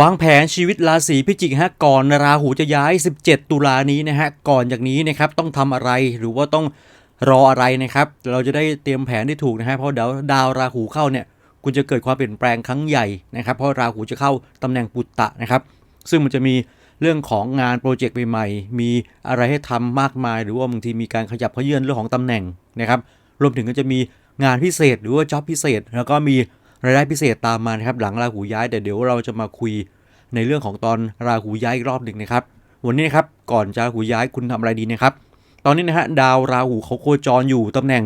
วางแผนชีวิตราศีพิจิกฮะก่อนราหูจะย้าย 17 ตุลานี้นะฮะก่อนจากนี้นะครับต้องทำอะไรหรือว่าต้องรออะไรนะครับ เราจะได้เตรียมแผนได้ถูกนะฮะเพราะเดี๋ยวดาวราหูเข้าเนี่ยคุณจะเกิดความเปลี่ยนแปลงครั้งใหญ่นะครับ เพราะราหูจะเข้าตำแหน่งปุตตะนะครับ ซึ่งมันจะมีเรื่องของงานโปรเจกต์ใหม่ๆมีอะไรให้ทำมากมาย หรือว่าบางทีมีการขยับเขยื่อนเรื่องของตำแหน่งนะครับ รวมถึงก็จะมีงานพิเศษหรือว่าจ็อบพิเศษ แล้วก็มี รายได้พิเศษตามมานะครับหลังราหูย้ายแต่เดี๋ยวเราจะมาคุยในเรื่องของตอนราหูย้ายอีกรอบหนึ่งนะครับ วันนี้นะครับก่อนจะราหูย้ายคุณทำอะไรดีนะครับ ตอนนี้นะฮะดาวราหูเขาโคจรอยู่ตำแหน่ง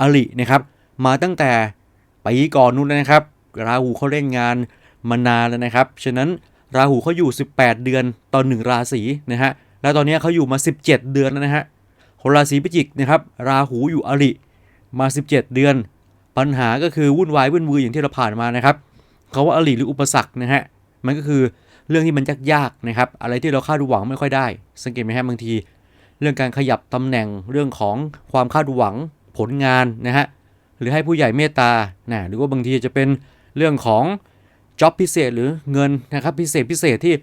อลินะครับมาตั้งแต่ปีก่อนนู้นแล้วนะครับ ราหูเขาเล่นงานมานานแล้วนะครับ ฉะนั้นราหูเขาอยู่ 18 เดือนตอนหนึ่งราศีนะฮะแล้วตอนนี้เขาอยู่มา 17 เดือนแล้วนะฮะคนราศีพิจิกนะครับ ราหูอยู่อลิมา 17 เดือน ปัญหาก็คือวุ่นวายวุ่นวืออย่างที่เราผ่านมานะครับเขาว่าอลิหรืออุปสรรคนะฮะมันก็คือเรื่องที่มันยากๆนะครับ อะไรที่เราคาดหวังไม่ค่อยได้ สังเกตไหมฮะบางที เรื่องการขยับตำแหน่งเรื่องของความคาดหวังผลงานนะฮะหรือให้ผู้ใหญ่เมตตานะหรือว่าบางทีจะเป็นเรื่องของจ็อบพิเศษหรือเงินนะครับพิเศษพิเศษที่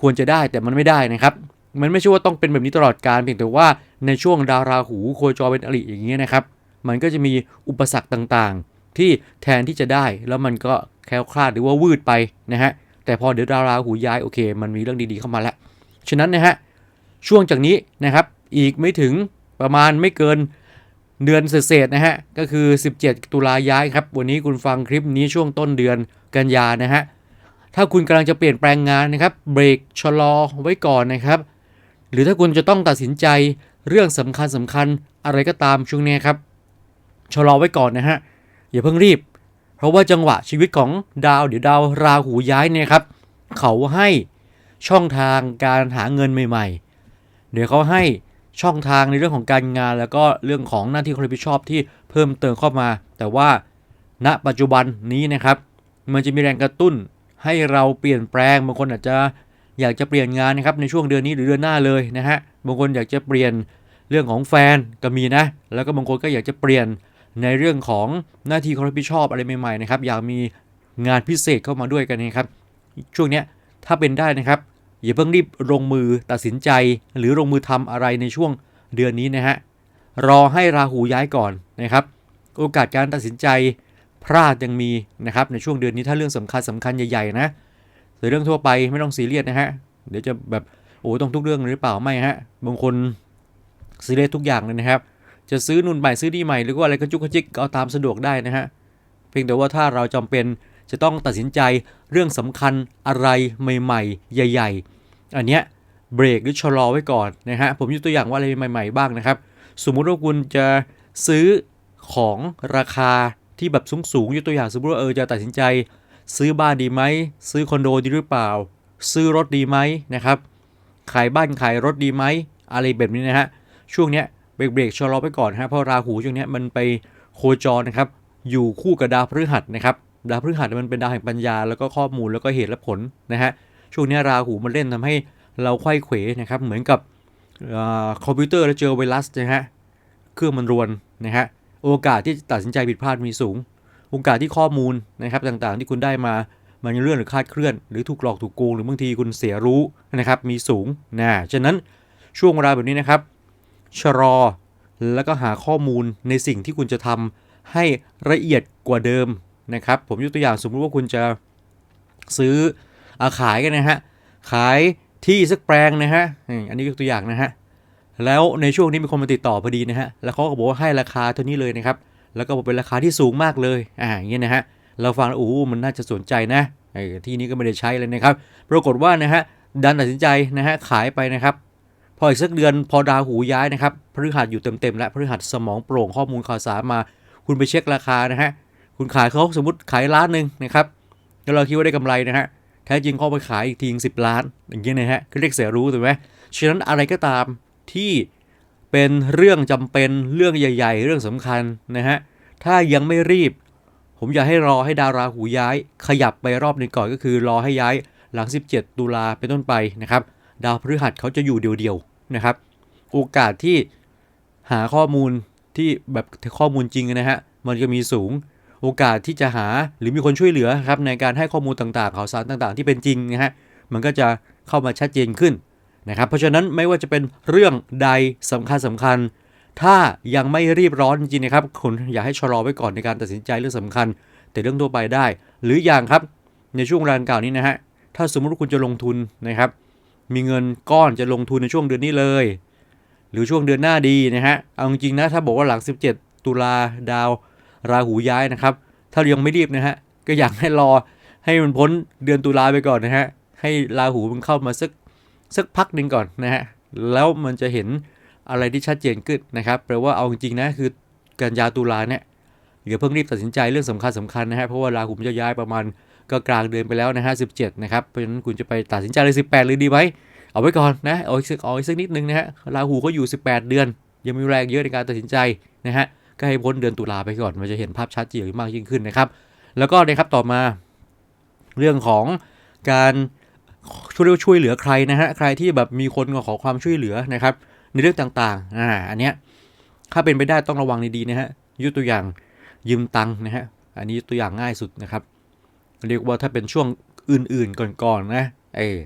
ควรจะได้แต่มันไม่ได้นะครับ มันไม่ใช่ว่าต้องเป็นแบบนี้ตลอดการเพียงแต่ว่าในช่วงดาวราหูโคจรเป็นอริอย่างเงี้ยนะครับ มันก็จะมีอุปสรรคต่างๆ ที่แทนที่จะได้แล้วมันก็แคล้วคลาดหรือว่าวืดไปนะฮะแต่พอเดี๋ยวดาวราหูย้ายโอเค มันมีเรื่องดีๆเข้ามาแล้วฉะนั้นนะฮะช่วงจากนี้นะครับอีกไม่ถึงประมาณไม่เกินเดือนเศษนะฮะก็คือ 17 ตุลาย้ายครับ วันนี้คุณฟังคลิปนี้ช่วงต้นเดือนกันยานะฮะถ้าคุณกำลังจะเปลี่ยนแปลงงานนะครับเบรกชะลอไว้ก่อนนะครับ หรือถ้าคุณจะต้องตัดสินใจเรื่องสำคัญสำคัญอะไรก็ตามช่วงนี้ครับ ชะลอไว้ก่อนนะฮะอย่าเพิ่งรีบ เพราะว่าจังหวะชีวิตของดาวเดี๋ยวดาวราหูย้ายเนี่ยครับ เขาให้ช่องทางการหาเงินใหม่ ๆ เดี๋ยวเขาให้ช่องทางในเรื่องของการงาน แล้วก็เรื่องของหน้าที่ความรับผิดชอบที่เพิ่มเติมเข้ามา แต่ว่าณปัจจุบันนี้นะครับ มันจะมีแรงกระตุ้นให้เราเปลี่ยนแปลงบางคนอาจจะอยากจะเปลี่ยนงานนะครับในช่วงเดือนนี้หรือเดือนหน้าเลยนะฮะบางคนอยากจะเปลี่ยนเรื่องของแฟนก็มีนะ แล้วก็บางคนก็อยากจะเปลี่ยน ในเรื่องของหน้าที่ความรับผิดชอบอะไรใหม่ๆนะครับอยากมีงานพิเศษเข้ามาด้วยกันนะครับ ช่วงนี้ถ้าเป็นได้นะครับ อย่าเพิ่งรีบลงมือตัดสินใจ หรือลงมือทำอะไรในช่วงเดือนนี้นะฮะรอให้ราหูย้ายก่อนนะครับ โอกาสการตัดสินใจพลาดยังมีนะครับในช่วงเดือนนี้ถ้าเรื่องสำคัญสำคัญใหญ่ๆนะแต่เรื่องทั่วไปไม่ต้องซีเรียสนะฮะเดี๋ยวจะแบบโอ้ต้องทุกเรื่องหรือเปล่าไม่ฮะบางคนซีเรียสทุกอย่างเลยนะครับ จะซื้อนุ่นใหม่ซื้อนี่ใหม่หรือว่าอะไรก็จุกจิกก็เอาตามสะดวกได้นะฮะเพียงแต่ว่าถ้าเราจำเป็นจะต้องตัดสินใจเรื่องสำคัญอะไรใหม่ ๆ ใหญ่ ๆ อันเนี้ยเบรกหรือชะลอไว้ก่อนนะฮะผมยกตัวอย่างว่าอะไรใหม่ ๆ บ้างนะครับ สมมุติว่าคุณจะซื้อของราคาที่แบบสูงๆยกตัวอย่างสมมติว่าเออจะตัดสินใจ ซื้อบ้านดีไหมซื้อคอนโดดีหรือเปล่า ซื้อรถดีไหมนะครับขายบ้านขายรถดีไหมอะไรแบบนี้นะฮะช่วงเนี้ย เบรกเบรกชะลอไปก่อนฮะเพราะราหูช่วงนี้มันไปโคจรนะครับ อยู่คู่กับดาวพฤหัสนะครับดาวพฤหัสมันเป็นดาวแห่งปัญญาแล้วก็ข้อมูลแล้วก็เหตุและผลนะฮะช่วงนี้ราหูมันเล่นทำให้เราไขว้เขวนะครับ เหมือนกับคอมพิวเตอร์แล้วเจอไวรัสนะฮะเครื่องมันรวนนะฮะโอกาสที่ตัดสินใจผิดพลาดมีสูง โอกาสที่ข้อมูลนะครับต่างๆ ที่คุณได้มามันจะเลื่อนหรือคาดเคลื่อน หรือถูกหลอกถูกโกงหรือบางทีคุณเสียรู้นะครับมีสูงนะฉะนั้นช่วงเวลาแบบนี้นะครับ ชะลอ แล้วก็หาข้อมูลในสิ่งที่คุณจะทำให้ละเอียดกว่าเดิมนะครับ ผมยกตัวอย่างสมมุติว่าคุณจะซื้ออาขายกันนะฮะ ขายที่สักแปลงนะฮะ อันนี้ยกตัวอย่างนะฮะ แล้วในช่วงนี้มีคนมาติดต่อพอดีนะฮะ แล้วเขาก็บอกว่าให้ราคาเท่านี้เลยนะครับ แล้วก็บอกเป็นราคาที่สูงมากเลย อ่าอย่างเงี้ยนะฮะ เราฟังแล้วโอ้มันน่าจะสนใจนะไอ้ที่นี้ก็ไม่ได้ใช้เลยนะครับ ปรากฏว่านะฮะ ดันตัดสินใจนะฮะ ขายไปนะครับ ออีกสักเดือนพอดาวหูย้ายนะครับพฤหัสอยู่เต็มๆแล้วพฤหัสสมองโปร่งข้อมูลข่าวสารมา คุณไปเช็คราคานะฮะคุณขายเขาสมมติขายล้านหนึ่งนะครับแล้วเราคิดว่าได้กำไรนะฮะแท้จริงเขาไปขายอีกทีสิบล้าน อย่างเงี้ยนะฮะคือเรียกเสียรู้ถูกไหมฉะนั้นอะไรก็ตามที่เป็นเรื่องจำเป็นเรื่องใหญ่ ๆ เรื่องสำคัญนะฮะถ้ายังไม่รีบ ผมอยากให้รอให้ดาราหูย้าย ขยับไปรอบหนึงก่อนก็คือรอให้ย้ายหลัง 17 ตุลาเป็นต้นไปนะครับ ดาวพฤหัสเขาจะอยู่เดียวๆ นะครับ โอกาสที่หาข้อมูลที่แบบข้อมูลจริงนะฮะมันจะมีสูงโอกาสที่จะหาหรือมีคนช่วยเหลือครับในการให้ข้อมูลต่างๆข่าวสารต่างๆ ที่เป็นจริงนะฮะมันก็จะเข้ามาชัดเจนขึ้นนะครับ เพราะฉะนั้นไม่ว่าจะเป็นเรื่องใดสำคัญสำคัญ ถ้ายังไม่รีบร้อนจริงนะครับคุณอยากให้ชะลอไว้ก่อนในการตัดสินใจเรื่องสำคัญ แต่เรื่องทั่วไปได้ หรืออย่างครับในช่วงเวลาดังกล่าวนี้นะฮะถ้าสมมติว่าคุณจะลงทุนนะครับ มีเงินก้อนจะลงทุนในช่วงเดือนนี้เลย หรือช่วงเดือนหน้าดีนะฮะ เอาจริงๆนะ ถ้าบอกว่าหลัง 17 ตุลาดาว ราหูย้ายนะครับ ถ้ายังไม่รีบนะฮะ ก็อยากให้รอให้มันพ้นเดือนตุลาไปก่อนนะฮะ ให้ราหูมันเข้ามาสักสักพักหนึ่งก่อนนะฮะ แล้วมันจะเห็นอะไรที่ชัดเจนขึ้นนะครับ แปลว่าเอาจริงๆนะคือกันยาตุลาเนี่ยอย่าเพิ่งรีบตัดสินใจเรื่องสำคัญสำคัญนะฮะ เพราะว่าราหูมันจะย้ายประมาณ ก็กลางเดือนไปแล้วนะฮะ17นะครับ เพราะฉะนั้นคุณจะไปตัดสินใจเลย 18 เลยดีไหมเอาไว้ก่อนนะเอาอีกสักเอาอีกสักนิดนึงนะฮะราหูก็อยู่ 18 เดือน ยังมีแรงเยอะในการตัดสินใจนะฮะก็ให้พ้นเดือนตุลาไปก่อนมันจะเห็นภาพชัดเจนมากยิ่งขึ้นนะครับ แล้วก็นะครับต่อมา เรื่องของการช่วยช่วยเหลือใครนะฮะใครที่แบบมีคนมาขอความช่วยเหลือนะครับในเรื่องต่างๆอ่าอันเนี้ยถ้าเป็นไปได้ต้องระวังดีๆนะฮะยกตัวอย่างยืมตังค์นะฮะอันนี้ตัวอย่างง่ายสุดนะครับ เรียกว่าถ้าเป็นช่วงอื่นๆก่อนๆนะเออ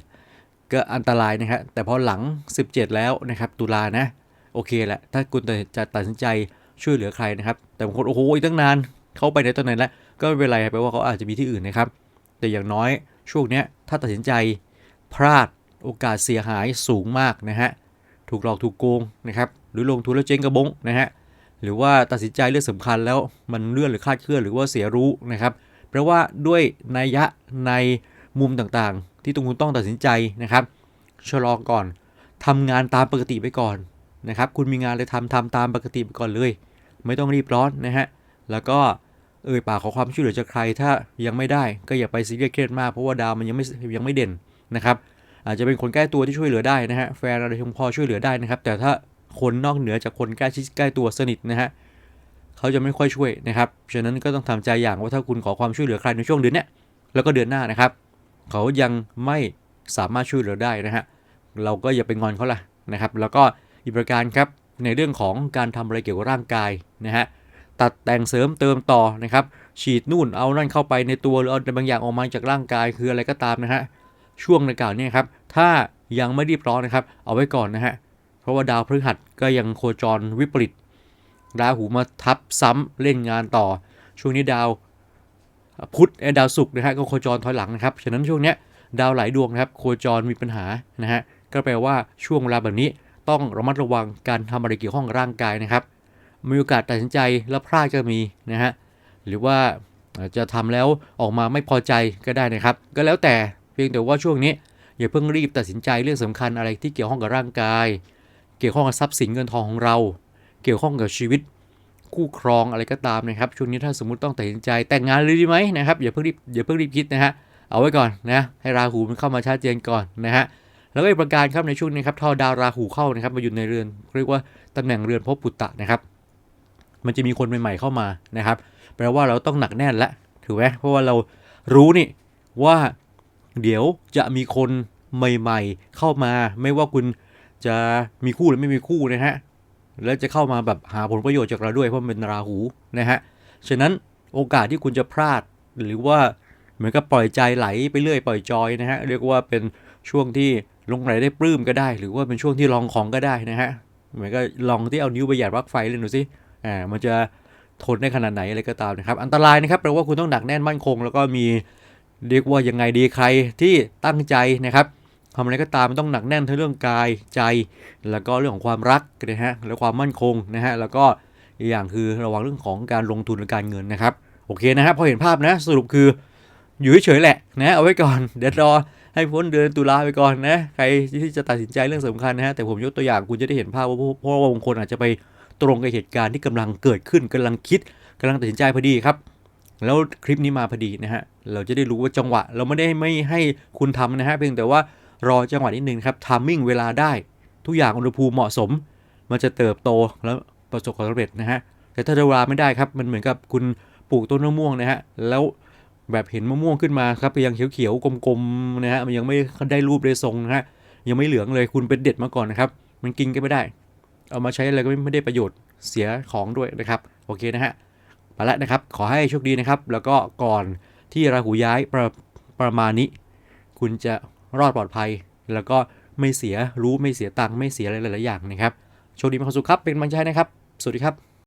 ก็อันตรายนะฮะแต่พอหลัง 17 แล้วนะครับตุลานะโอเคแหละถ้าคุณจะตัดสินใจช่วยเหลือใครนะครับ แต่บางคนโอ้โหอีกตั้งนานเขาไปในตอนไหนแล้วก็ไม่เป็นไรแปลว่าเขาอาจจะมีที่อื่นนะครับ แต่อย่างน้อยช่วงเนี้ยถ้าตัดสินใจพลาดโอกาสเสียหายสูงมากนะฮะถูกหลอกถูกโกงนะครับหรือลงทุนแล้วเจ๊งกระบงนะฮะหรือว่าตัดสินใจเรื่องสำคัญแล้วมันเลื่อนหรือคลาดเคลื่อนหรือว่าเสียรู้นะครับ เพราะว่าด้วยนัยยะในมุมต่างๆ ที่ตรงคุณต้องตัดสินใจนะครับชะลอก่อนทำงานตามปกติไปก่อนนะครับ คุณมีงานเลยทำทำตามปกติไปก่อนเลย ไม่ต้องรีบร้อนนะฮะแล้วก็เอ่ยปากขอความช่วยเหลือจากใครถ้ายังไม่ได้ก็อย่าไปซีเรียสเครียดมากเพราะว่าดาวมันยังไม่ยังไม่เด่นนะครับ อาจจะเป็นคนใกล้ตัวที่ช่วยเหลือได้นะฮะแฟนอะไรพอช่วยเหลือได้นะครับ แต่ถ้าคนนอกเหนือจากคนใกล้ชิดใกล้ตัวสนิทนะฮะ เขาจะไม่ค่อยช่วยนะครับฉะนั้นก็ต้องทำใจอย่างว่าถ้าคุณขอความช่วยเหลือใครในช่วงเดือนเนี้ยแล้วก็เดือนหน้านะครับ เขายังไม่สามารถช่วยเหลือได้นะฮะเราก็อย่าไปงอนเขาละนะครับ แล้วก็อีกประการครับในเรื่องของการทำอะไรเกี่ยวกับร่างกายนะฮะตัดแต่งเสริมเติมต่อนะครับ ฉีดนู่นเอานั่นเข้าไปในตัวหรือเอาบางอย่างออกมาจากร่างกายคืออะไรก็ตามนะฮะช่วงในกล่าวนี้ครับถ้ายังไม่รีบร้อนนะครับ เอาไว้ก่อนนะฮะเพราะว่าดาวพฤหัสก็ยังโคจรวิปริต ราหูมาทับซ้ำเล่นงานต่อ ช่วงนี้ดาวพุธเอ่อดาวศุกร์นะฮะก็โคจรถอยหลังนะครับ ฉะนั้นช่วงเนี้ยดาวหลายดวงนะครับ โคจรมีปัญหานะฮะก็แปลว่าช่วงเวลาแบบนี้ต้องระมัดระวังการทำอะไรเกี่ยวข้องร่างกายนะครับ มีโอกาสตัดสินใจแล้วพลาดก็มีนะฮะหรือว่าจจะทำแล้วออกมาไม่พอใจก็ได้นะครับ ก็แล้วแต่เพียงแต่ว่าช่วงนี้อย่าเพิ่งรีบตัดสินใจเรื่องสำคัญอะไรที่เกี่ยวข้องกับร่างกาย เกี่ยวข้องกับทรัพย์สินเงินทองของเรา เกี่ยวข้องกับชีวิตคู่ครองอะไรก็ตามนะครับช่วงนี้ถ้าสมมติต้องตัดสินใจแต่งงานเลยดีไหมนะครับอย่าเพิ่งรีบอย่าเพิ่งรีบคิดนะฮะเอาไว้ก่อนนะให้ราหูมันเข้ามาชัดเจนก่อนนะฮะแล้วก็อีกประการครับในช่วงนี้ครับทอดาวราหูเข้านะครับมาอยู่ในเรือนเรียกว่าตำแหน่งเรือนภพปุตตะนะครับ มันจะมีคนใหม่ๆเข้ามานะครับแปลว่าเราต้องหนักแน่นละถูกไหมเพราะว่าเรารู้นี่ว่าเดี๋ยวจะมีคนใหม่ ๆ เข้ามา ไม่ว่าคุณจะมีคู่หรือไม่มีคู่นะฮะ แล้วจะเข้ามาแบบหาผลประโยชน์จากเราด้วยเพราะมันเป็นราหูนะฮะฉะนั้นโอกาสที่คุณจะพลาดหรือว่าเหมือนกับปล่อยใจไหลไปเรื่อยปล่อยจอยนะฮะเรียกว่าเป็นช่วงที่ลงไหลได้ปลื้มก็ได้ หรือว่าเป็นช่วงที่ลองของก็ได้นะฮะเหมือนกับลองที่เอานิ้วไปหยัดปลั๊กไฟเลยดูสิอ่ามันจะทนได้ขนาดไหนอะไรก็ตามนะครับ อันตรายนะครับแปลว่าคุณต้องหนักแน่นมั่นคง แล้วก็มีเรียกว่ายังไงดีใครที่ตั้งใจนะครับ ทำอะไรก็ตามมันต้องหนักแน่นทั้งเรื่องกายใจ แล้วก็เรื่องของความรักนะฮะและความมั่นคงนะฮะแล้วก็อีกอย่างคือระวังเรื่องของการลงทุนและการเงินนะครับโอเคนะครับพอเห็นภาพนะสรุปคืออยู่เฉยๆแหละนะเอาไว้ก่อนเดี๋ยวรอให้พ้นเดือนตุลาไปก่อนนะใครที่จะตัดสินใจเรื่องสำคัญนะฮะแต่ผมยกตัวอย่างคุณจะได้เห็นภาพว่าเพราะว่าบางคนอาจจะไปตรงกับเหตุการณ์ที่กำลังเกิดขึ้นกำลังคิดกำลังตัดสินใจพอดีครับ แล้วคลิปนี้มาพอดีนะฮะเราจะได้รู้ว่าจังหวะ เราไม่ได้ไม่ให้คุณทำนะฮะเพียงแต่ว่า รอจังหวะนิดนึงครับทามมิ่งเวลาได้ ทุกอย่างอุณหภูมิเหมาะสม มันจะเติบโตแล้วประสบความสำเร็จนะฮะแต่ถ้าเวลาไม่ได้ครับมันเหมือนกับคุณปลูกต้นมะม่วงนะฮะแล้วแบบเห็นมะม่วงขึ้นมาครับยังเขียวๆกลมๆนะฮะมันยังไม่ได้รูปได้ทรงนะฮะยังไม่เหลืองเลยคุณเป็นเด็ดมาก่อนนะครับ มันกินก็ไม่ได้ เอามาใช้อะไรก็ไม่ได้ประโยชน์เสียของด้วยนะครับโอเคนะฮะไปแล้วนะครับ ขอให้โชคดีนะครับ แล้วก็ก่อนที่ราหูย้ายประประมาณนี้ คุณจะ รอดปลอดภัย แล้วก็ไม่เสียรู้ไม่เสียตังค์ไม่เสียอะไรหลายๆอย่างนะครับโชคดีมีความสุขครับเป็นกำลังใจนะครับ สวัสดีครับ